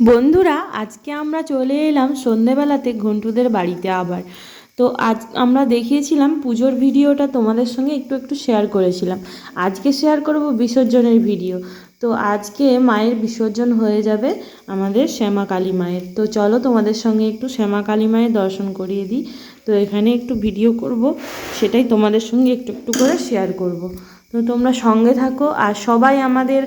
বন্ধুরা, আজকে আমরা চলে এলাম সন্ধেবেলাতে ঘন্টুদের বাড়িতে আবার। তো আজ আমরা দেখিয়েছিলাম পুজোর ভিডিওটা, তোমাদের সঙ্গে একটু একটু শেয়ার করেছিলাম। আজকে শেয়ার করব বিসর্জনের ভিডিও। তো আজকে মায়ের বিসর্জন হয়ে যাবে আমাদের শ্যামা কালী মায়ের। তো চলো তোমাদের সঙ্গে একটু শ্যামা কালী মায়ের দর্শন করিয়ে দিই। তো এখানে একটু ভিডিও করব, সেটাই তোমাদের সঙ্গে একটু একটু করে শেয়ার করব। তো তোমরা সঙ্গে থাকো আর সবাই আমাদের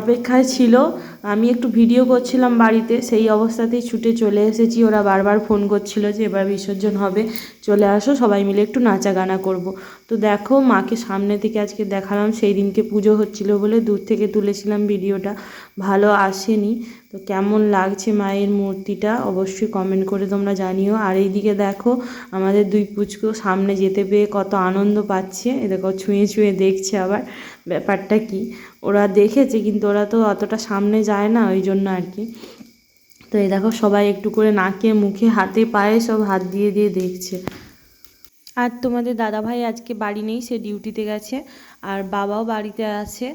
অপেক্ষায় ছিল। আমি একটু ভিডিও করছিলাম বাড়িতে, সেই অবস্থাতেই ছুটে চলে এসেছি। ওরা বারবার ফোন করছিল যে, এবার বিসর্জন হবে। চলে আসো, সবাই মিলে একটু নাচা গানা করব। তো দেখো, মাকে সামনে থেকে আজকে দেখালাম, সেই দিনকে পুজো হচ্ছিল বলে দূর থেকে তুলেছিলাম ভিডিওটা। ভালো আসেনি। তো কেমন লাগছে মায়ের মূর্তিটা, অবশ্যই কমেন্ট করে তোমরা জানিও। আর এইদিকে দেখো, আমাদের দুই পুচকো সামনে যেতে পেয়ে কত আনন্দ পাচ্ছে। এ দেখো, ছুঁয়ে ছুঁয়ে দেখছে আবার। ব্যাপারটা কি? ওরা দেখেছে, কিন্তু ওরা তো অতটা সামনে যায় না, ওই জন্য আর কি। তো এই দেখো, সবাই একটু করে নাকে, মুখে, হাতে, পায়ে সব হাত দিয়ে দিয়ে দেখছে। আর তোমাদের দাদাভাই আজকে বাড়ি নেই, সে ডিউটিতে গেছে। আর বাবাও বাড়িতে আছে।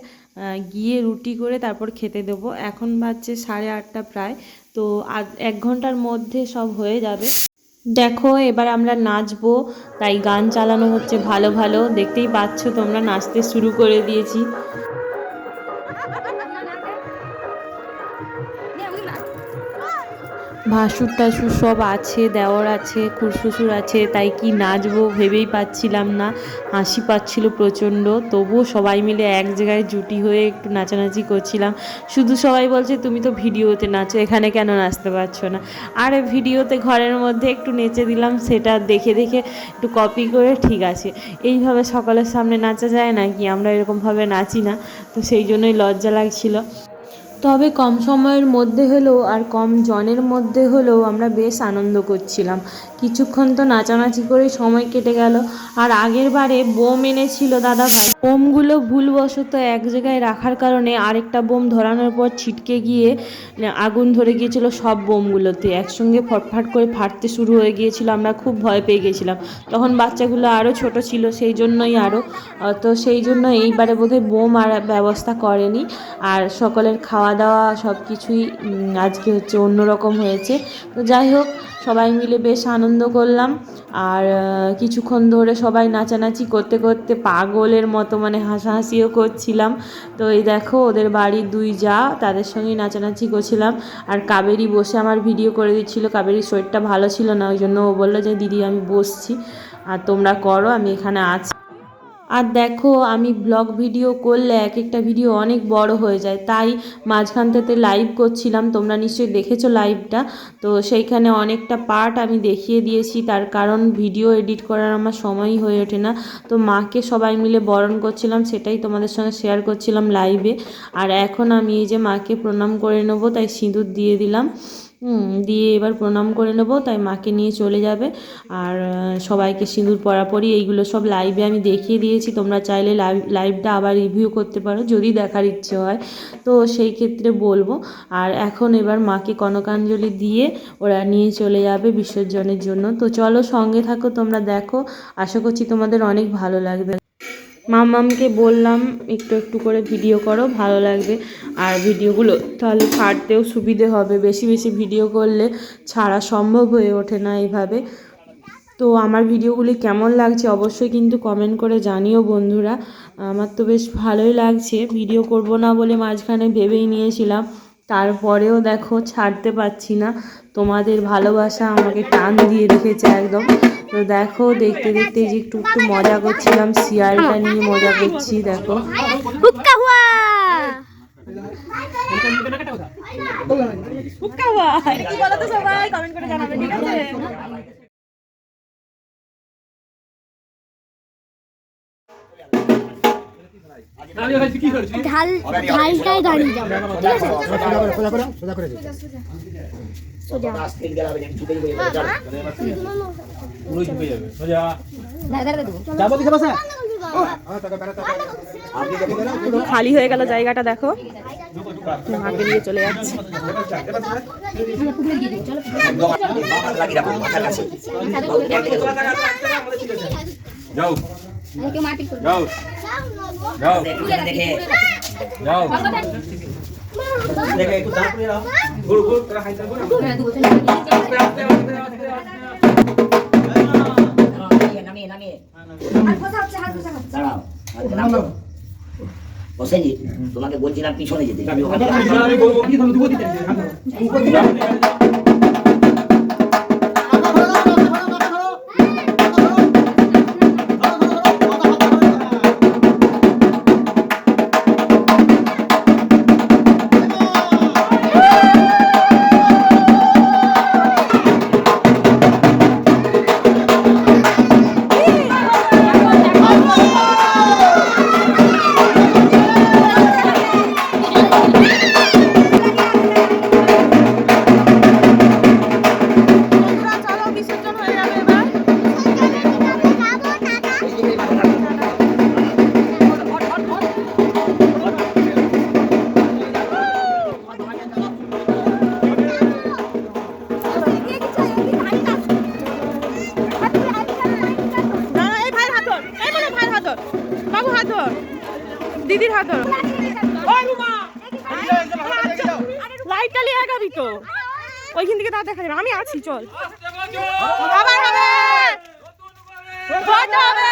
গিয়ে রুটি করে তারপর খেতে দেবো। এখন বাজছে সাড়ে আটটা প্রায়। তো এক ঘণ্টার মধ্যে সব হয়ে যাবে। দেখো, এবার আমরা নাচবো। তাই গান চালানো হচ্ছে ভালো ভালো। দেখতেই পাচ্ছ, তোমরা নাচতে শুরু করে দিয়েছি। ভাসুর টাসুর সব আছে দেওর আছে খুরশ্বশুর আছে, তাই কি নাচবো ভেবেই পাচ্ছিলাম না। হাসি পাচ্ছিল প্রচণ্ড, তবুও সবাই মিলে এক জায়গায় জুটি হয়ে একটু নাচানাচি করছিলাম। শুধু সবাই বলছে, তুমি তো ভিডিওতে নাচো, এখানে কেন নাচতে পারছ না? আরে ভিডিওতে ঘরের মধ্যে একটু নেচে দিলাম, সেটা দেখে দেখে একটু কপি করে, ঠিক আছে। এইভাবে সকলের সামনে নাচা যায় না কি আমরা এরকমভাবে নাচি না, তো সেই জন্যই লজ্জা লাগছিল। তবে কম সময়ের মধ্যে হলেও আর কম জনের মধ্যে হলেও আমরা বেশ আনন্দ করছিলাম। কিছুক্ষণ তো নাচানাচি করেই সময় কেটে গেল। আর আগের বারে বোম এনেছিল দাদা ভাই। বোমগুলো ভুলবশত এক জায়গায় রাখার কারণে আরেকটা বোম ধরানোর পর ছিটকে গিয়ে আগুন ধরে গিয়েছিল সব বোমগুলোতে। একসঙ্গে ফটফট করে ফাটতে শুরু হয়ে গিয়েছিল। আমরা খুব ভয় পেয়ে গেছিলাম তখন বাচ্চাগুলো আরও ছোট ছিল, সেই জন্যই আরও তো সেই জন্য এইবারে বোধহয় বোম আর ব্যবস্থা করেনি। আর সকলের খাওয়া দাওয়া সব কিছুই আজকে হচ্ছে অন্যরকম হয়েছে। তো যাই হোক, সবাই মিলে বেশ আনন্দ করলাম। আর কিছুক্ষণ ধরে সবাই নাচানাচি করতে করতে পাগলের মতো মানে হাসাহাসিও করছিলাম। তো এই দেখো, ওদের বাড়ির দুই যা, তাদের সঙ্গে নাচানাচি করছিলাম। আর কাবেরি বসে আমার ভিডিও করে দিচ্ছিল। কাবেরির শরীরটা ভালো ছিল না, ওই জন্য ও বলল যে, দিদি, আমি বসছি। আর তোমরা করো, আমি এখানে আছি। আর দেখো, আমি ব্লগ ভিডিও করলে এক একটা ভিডিও অনেক বড় হয়ে যায়। তাই মাঝখান থেকে লাইভ করছিলাম, তোমরা নিশ্চয়ই দেখেছ লাইভটা তো সেইখানে অনেকটা পার্ট আমি দেখিয়ে দিয়েছি, তার কারণ ভিডিও এডিট করার আমার সময়ই হয়ে ওঠে না। তো মাকে সবাই মিলে বরণ করছিলাম, সেটাই তোমাদের সঙ্গে শেয়ার করছিলাম লাইভে আর এখন আমি এই যে মাকে প্রণাম করে নেব, তাই সিঁদুর দিয়ে দিলাম। হুম, দিয়ে এবার প্রণাম করে নেব তাই মাকে নিয়ে চলে যাবে। আর সবাইকে সিঁদুর পরাপরি এইগুলো সব লাইভে আমি দেখিয়ে দিয়েছি। তোমরা চাইলে লাইভ লাইভটা আবার রিভিউ করতে পারো যদি দেখার ইচ্ছে হয়। তো সেই ক্ষেত্রে বলব আর এখন এবার মাকে কনকাঞ্জলি দিয়ে ওরা নিয়ে চলে যাবে বিসর্জনের জন্য। তো চলো সঙ্গে থাকো তোমরা দেখো। আশা করছি তোমাদের অনেক ভালো লাগবে। মামামকে বললাম, একটু একটু করে ভিডিও করো, ভালো লাগবে। আর ভিডিওগুলো তাহলে ছাড়তেও সুবিধে হবে। বেশি বেশি ভিডিও করলে ছাড়া সম্ভব হয়ে ওঠে না এইভাবে। তো আমার ভিডিওগুলি কেমন লাগছে অবশ্যই কিন্তু কমেন্ট করে জানিও বন্ধুরা। আমার তো বেশ ভালোই লাগছে। ভিডিও করব না বলে মাঝখানে ভেবেই নিয়েছিলাম। তারপরেও দেখো ছাড়তে পারছি না। তোমাদের ভালোবাসা আমাকে টান দিয়ে রেখেছে একদম। তো দেখো, দেখতে দেখতে যে একটু একটু মজা করছিলাম, শিয়ালটা নিয়ে মজা করছি, দেখো। হুক্কা হুয়া! কি সবাই? কমেন্ট করে জানাবে, ঠিক আছে? ঢাল ঢালটাই দাঁড়িয়ে যাব। ঠিক আছে? সোজা দাদা দাদা খালি হয়ে গেল জায়গাটা দেখো। মাকে নিয়ে চলে যাচ্ছে। যাও। করে যাও। যাও। যাও। দেখে একটু দাঁড় করে দাও। দাঁড়াও বসেনি তোমাকে বলছিলাম পিছনে যেতে। ধর বাবু হাত ধর দিদির হাত ধর লাইটটা নিয়ে আগাবি তো। ওইখান থেকে তা দেখা যাবে আমি আছি, চল। আবার হবে। হবে।